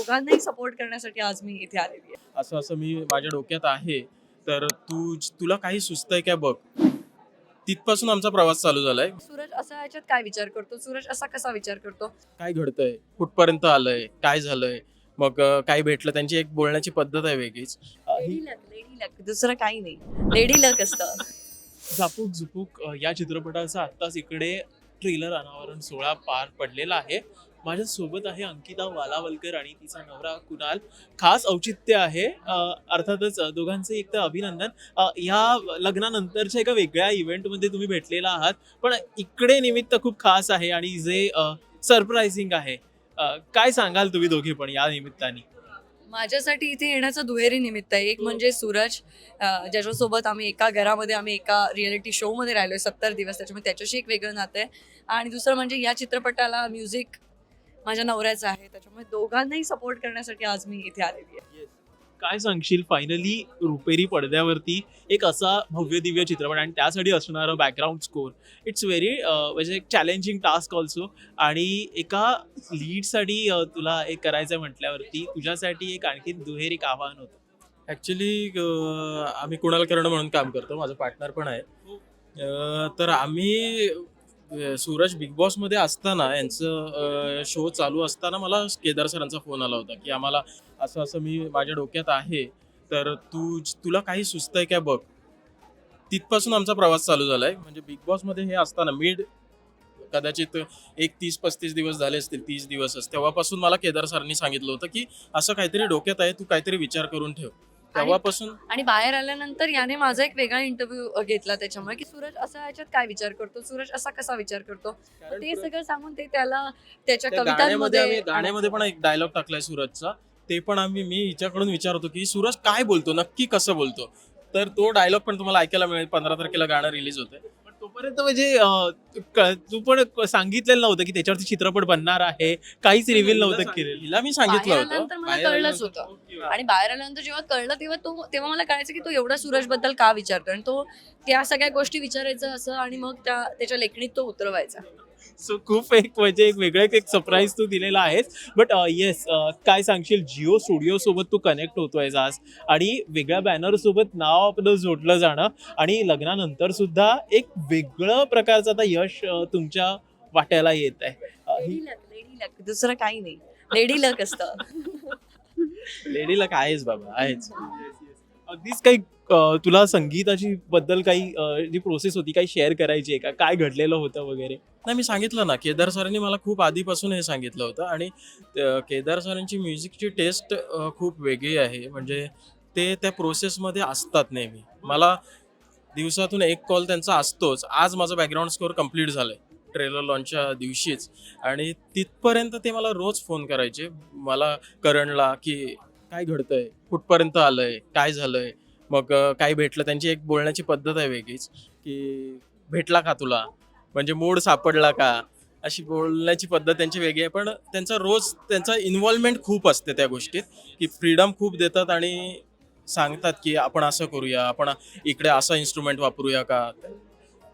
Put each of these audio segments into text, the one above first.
दोघांनाही सपोर्ट करण्यासाठी आज मी इथे आलेली आहे. असं असं मी माझ्या डोक्यात आहे. तर तू तुला काही सुचतंय काय बघ? तिथपासून आमचा प्रवास चालू झालाय. सूरज असा याच्यात काय विचार करतो? सूरज असा कसा विचार करतो? काय घडतंय? कुठपर्यंत आलंय? काय झालंय? मग अं, काय भेटलं? त्यांची एक बोलण्याची पद्धत आहे वेगळीच. ही लेडी लक लेडी लक दुसरं काही नाही. लेडी लक असतं. झापूक झुपूक अ, या चित्रपटाचा आत्ताच इकडे ट्रेलर अनावरण सोहळा पार पडलेला आहे. माझ्या सोबत आहे अंकिता वालावलकर आणि तिचा नवरा कुणाल. खास औचित्य आहे अर्थातच दोघांचे एक तर अभिनंदन. या लग्नानंतरच्या एका वेगळ्या इव्हेंटमध्ये तुम्ही भेटलेला आहात पण इकडे निमित्त खूप खास आहे आणि जे सरप्राइझिंग आहे. काय सांगाल तुम्ही दोघे पण या निमित्ताने? माझ्यासाठी इथे येण्याचं दुहेरी निमित्त आहे. एक म्हणजे सूरज ज्याच्यासोबत आम्ही एका घरामध्ये आम्ही एका रिअलिटी शोमध्ये राहिलोय सत्तर दिवस त्याच्यामुळे त्याच्याशी एक वेगळं नातं आहे. आणि दुसरं म्हणजे या चित्रपटाला म्युझिक माझ्या नवऱ्याचं आहे त्याच्यामुळे दोघांनाही सपोर्ट करण्यासाठी आज मी इथे आलेली आहे. काय सांगशील? फायनली रुपेरी पडद्यावरती एक असा भव्य दिव्य चित्रपट आणि त्यासाठी असणारं बॅकग्राऊंड स्कोर इट्स व्हेरी म्हणजे एक चॅलेंजिंग टास्क ऑल्सो आणि एका लीडसाठी तुला एक करायचं म्हटल्यावरती तुझ्यासाठी एक आणखी दुहेरी आव्हान होतं. ऍक्च्युली आम्ही कुणाल करणं म्हणून काम करतो? माझं पार्टनर पण आहे. अं, तर आम्ही सूरज बिग बॉसमध्ये असताना यांचं शो चालू असताना मला केदार सरांचा फोन आला होता की आम्हाला असं असं मी माझ्या डोक्यात आहे तर तू तुला काही सुचतंय काय बघ? तिथपासून आमचा प्रवास चालू झालाय. म्हणजे बिग बॉसमध्ये हे असताना मिड कदाचित एक तीस पस्तीस दिवस झाले असतील तीस दिवस तेव्हापासून मला केदार सरांनी सांगितलं होतं की असं काहीतरी डोक्यात आहे तू काहीतरी विचार करून ठेव. तेव्हापासून आणि बाहेर आल्यानंतर याने माझा एक वेगळा इंटरव्ह्यू घेतला त्याच्यामुळे की सूरज असा याच्यात काय विचार करतो? सूरज असा कसा विचार करतो? ते सगळं सांगून ते त्याला त्याच्या त्या गाण्यामध्ये आम्ही कवितांमध्ये गाण्यामध्ये पण एक डायलॉग टाकलाय सूरजचा. ते पण आम्ही मी हिच्याकडून विचारतो की सूरज काय बोलतो? नक्की कसं बोलतो? तर तो डायलॉग पण तुम्हाला ऐकायला मिळेल. पंधरा तारखेला गाणं रिलीज होतंय. पण तोपर्यंत म्हणजे अं, क- तू पण सांगितलेलं नव्हतं की त्याच्यावरती चित्रपट बनणार आहे. काहीच रिव्हील नव्हतं केलेलं. मी सांगितलं बाहेर होतं. आल्यानंतर मला बाहेर कळलंच आल्यानंतर- होतं. आणि बाहेर आल्यानंतर जेव्हा कळलं तेव्हा तो तेव्हा मला कळायचं की तो एवढा सूरजबद्दल का विचारतो आणि तो त्या सगळ्या गोष्टी विचारायचं असं आणि मग त्या त्याच्या लेखणीत तो उतरवायचा. सो खूप एक म्हणजे एक वेगळं एक सरप्राईज तू दिलेला आहेस. बट येस काय सांगशील? जिओ स्टुडिओ सोबत तू कनेक्ट होतोय आज. आणि वेगळ्या बॅनर सोबत नाव आपलं जोडलं जाणं. आणि लग्नानंतर सुद्धा एक वेगळं प्रकारचं आता यश अं, तुमच्या वाट्याला येत आहे. लेडी लक लेडी लक दुसरं काही नाही. लेडी लक असतं. लेडीला काय आहेच बाबा आहेच. अगदीच काही तुला संगीताची बद्दल काही जी प्रोसेस होती काही शेअर करायची आहे का? काय घडलेलं होतं वगैरे? नाही मी सांगितलं ना केदार सरांनी मला खूप आधीपासून हे सांगितलं होतं आणि अं, केदार सरांची म्युझिकची टेस्ट खूप वेगळी आहे. म्हणजे ते त्या प्रोसेसमध्ये असतात नेहमी. मला दिवसातून एक कॉल त्यांचा असतोच. आज माझा बॅकग्राऊंड स्कोअर कंप्लीट झालाय ट्रेलर लॉन्चच्या दिवशीच. आणि तिथपर्यंत ते मला रोज फोन करायचे. मला करणला की काय घडतंय? कुठपर्यंत आलंय? काय झालंय? मग काय भेटलं त्यांची एक बोलण्याची पद्धत आहे वेगळीच की भेटला का तुला? म्हणजे मूड सापडला का? अशी बोलण्याची पद्धत त्यांची वेगळी आहे पण त्यांचा रोज त्यांचा इन्व्हॉल्वमेंट खूप असते त्या गोष्टीत की फ्रीडम खूप देतात आणि सांगतात की आपण असं करूया आपण इकडे असा इन्स्ट्रुमेंट वापरूया का?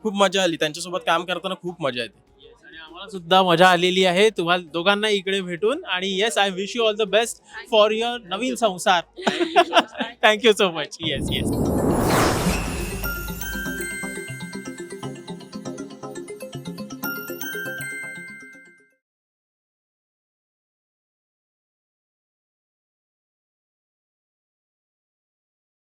खूप मजा आली. त्यांच्यासोबत काम करताना खूप मजा येते. आणि सुद्धा मजा आलेली आहे. तुम्हाला दोघांना इकडे भेटून आणि yes I wish you all the best for your नवीन संसार. Thank you so much yes yes